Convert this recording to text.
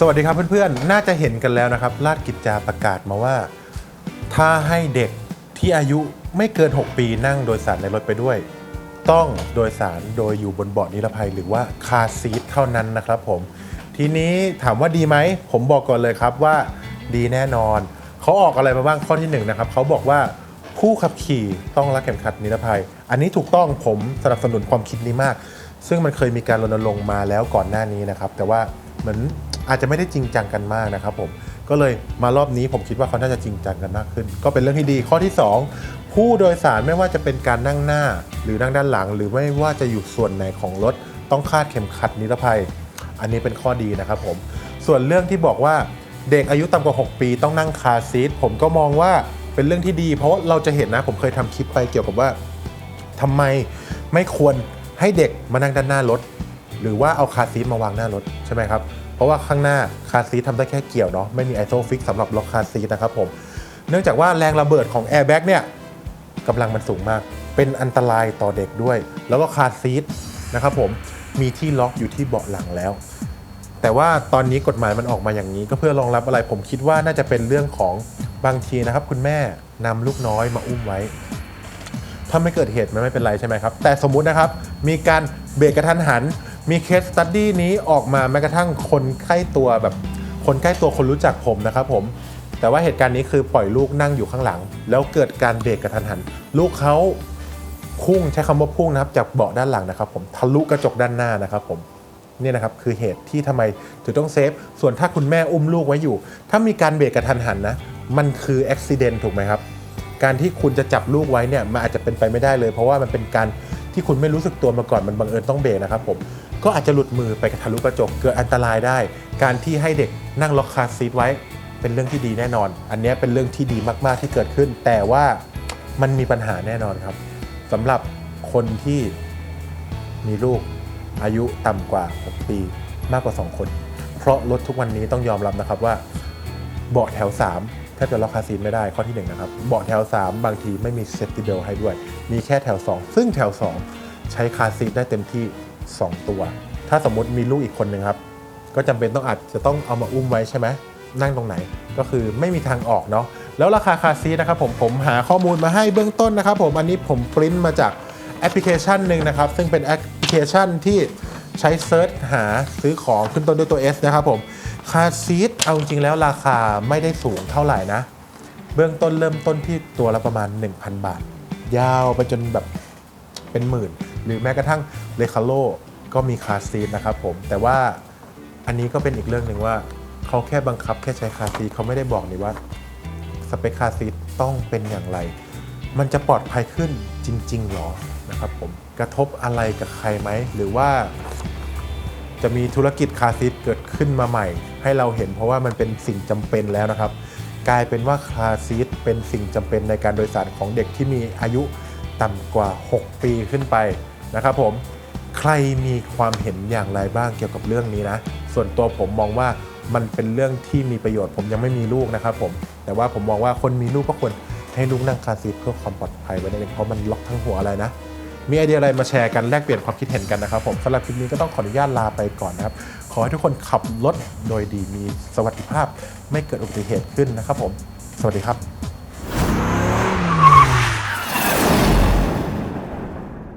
สวัสดีครับเพื่อนๆ น่าจะเห็นกันแล้วนะครับ ราชกิจจาประกาศมาว่า ถ้าให้เด็กที่อายุไม่เกิน 6 ปีนั่งโดยสารในรถไปด้วย ต้องโดยสารโดยอยู่บนเบาะนิรภัยหรือว่าคาซีทเท่านั้นนะครับผม ทีนี้ถามว่าดีไหม ผมบอกก่อนเลยครับว่าดีแน่นอน เขาออกอะไรมาบ้างข้อที่หนึ่งนะครับเขาบอกว่าผู้ขับขี่ต้องรักเข็มขัดนิรภัย อันนี้ถูกต้องผมสนับสนุนความคิดนี้มาก ซึ่งมันเคยมีการรณรงค์มาแล้วก่อนหน้านี้นะครับ แต่ว่าเหมือน อาจจะไม่ได้จริงจังกันมากนะครับผมก็เลยมารอบนี้ผมคิดว่าเขาน่าจะจริงจังกันมากขึ้น ก็เป็นเรื่องที่ดีข้อที่สองผู้โดยสารไม่ว่าจะเป็นการนั่งหน้า หรือนั่งด้านหลัง หรือไม่ว่าจะอยู่ส่วนไหนของรถ ต้องคาดเข็มขัดนิรภัย อันนี้เป็นข้อดีนะครับผมส่วนเรื่องที่บอกว่าเด็กอายุต่ำกว่า 6 ปีต้องนั่งคาซีทผมก็มองว่าเป็นเรื่องที่ดี เพราะาเราจะเห็นนะผมเคยทำคลิปไปเกี่ยวกับว่าทำไมไม่ควรให้เด็กมานั่งด้านหน้ารถ หรือว่าเอาคาซีทมาวางหน้ารถใช่ไหมครับ เพราะว่าข้างหน้าคาซีททำได้แค่เกี่ยวเนาะไม่มีไอโซฟิกสำหรับล็อกคาซีทนะครับผมเนื่องจากว่าแรงระเบิดของแอร์แบ็กเนี่ยกำลังมันสูงมาก เป็นอันตรายต่อเด็กด้วย แล้วก็คาซีทนะครับผมมีที่ล็อกอยู่ที่เบาะหลังแล้ว แต่ว่าตอนนี้กฎหมายมันออกมาอย่างนี้ ก็เพื่อรองรับอะไรผมคิดว่าน่าจะเป็นเรื่องของบางทีนะครับ คุณแม่นำลูกน้อยมาอุ้มไว้ ถ้าไม่เกิดเหตุมันไม่เป็นไรใช่ไหมครับ แต่สมมุตินะครับ มีการเบรกกระทันหัน มีเคสตัดดี้นี้ออกมาแม้กระทั่งคนใกล้ตัวแบบ คนใกล้ตัวคนรู้จักผมนะครับผม แต่ว่าเหตุการณ์นี้คือปล่อยลูกนั่งอยู่ข้างหลัง แล้วเกิดการเบรกกระทันหัน ลูกเขาพุ่งใช้คำว่าพุ่งนะครับจากเบาะด้านหลังนะครับผมทะลุกระจกด้านหน้านะครับผมนี่นะครับคือเหตุที่ทำไมถึงต้องเซฟ ส่วนถ้าคุณแม่อุ้มลูกไว้อยู่ ถ้ามีการเบรกกระทันหันนะ มันคืออุบิเหตุถูกไหมครับ การที่คุณจะจับลูกไว้เนี่ยมันอาจจะเป็นไปไม่ได้เลย เพราะว่ามันเป็นการ ที่คุณไม่รู้สึกตัวมาก่อนมันบังเอิญต้องเบรกนะครับผมก็อาจจะหลุดมือไปกระทะลุกระจกเกิดอันตรายได้ การที่ให้เด็กนั่งล็อกคาซีทไว้ เป็นเรื่องที่ดีแน่นอน อันนี้เป็นเรื่องที่ดีมากๆที่เกิดขึ้น แต่ว่ามันมีปัญหาแน่นอนครับสำหรับคนที่มีลูกอายุต่ำกว่า 6 ปีมากกว่า 2 คน เพราะรถทุกวันนี้ต้องยอมรับนะครับว่าเบาะแถว 3 แทบจะล็อกคาซีทไม่ได้ข้อที่1นะครับเบาะแถว 3 บางทีไม่มีเซฟตี้เบลให้ด้วย มีแค่แถว 2 ซึ่งแถว 2 ใช้คาซีทได้เต็มที่ 2 ตัว ถ้าสมมติมีลูกอีกคนหนึ่งครับก็จำเป็นต้องอาจจะต้องเอามาอุ้มไว้ใช่ไหมนั่งตรงไหนก็คือไม่มีทางออกเนาะแล้วราคาคาซีนะครับผมผมหาข้อมูลมาให้เบื้องต้นนะครับผมอันนี้ผมปริ้นมาจากแอปพลิเคชันหนึ่งนะครับซึ่งเป็นแอปพลิเคชันที่ใช้เซิร์ชหาซื้อของขึ้นต้นด้วยตัว S นะครับผม คาซีทเอาจริงๆแล้วราคาไม่ได้สูงเท่าไหร่นะ เบื้องต้นเริ่มต้นที่ตัวละประมาณ 1,000 บาท ยาวไปจนแบบเป็นหมื่น หรือแม้กระทั่งเลคาโลก็มีคาซีทนะครับผมแต่ว่าอันนี้ก็เป็นอีกเรื่องหนึ่งว่าเขาแค่บังคับแค่ใช้คาซีทเขาไม่ได้บอกนี่ว่าสเปคคาซีทต้องเป็นอย่างไร มันจะปลอดภัยขึ้นจริงๆหรอนะครับผมกระทบอะไรกับใครไหมหรือว่า จะมีธุรกิจคาซีทเกิดขึ้นมาใหม่ ให้เราเห็นเพราะว่ามันเป็นสิ่งจำเป็นแล้วนะครับ กลายเป็นว่าคาซีทเป็นสิ่งจำเป็นในการโดยสารของเด็กที่มีอายุต่ำกว่า 6 ปีขึ้นไปนะครับผมใครมีความเห็นอย่างไรบ้างเกี่ยวกับเรื่องนี้นะ ส่วนตัวผมมองว่ามันเป็นเรื่องที่มีประโยชน์ผมยังไม่มีลูกนะครับผมแต่ว่าผมมองว่าคนมีลูกก็ควรให้ลูกนั่งคาซีทเพื่อความปลอดภัยไว้ในเองเพราะมันล็อกทั้งหัวอะไรนะ มีไอเดียอะไรมาแชร์กันแลกเปลี่ยนความคิดเห็นกันนะครับผมสำหรับคลิปนี้ก็ต้องขออนุญาตลาไปก่อนนะครับ ขอให้ทุกคนขับรถโดยดีมีสวัสดิภาพ ไม่เกิดอุบัติเหตุขึ้นนะครับผม สวัสดีครับ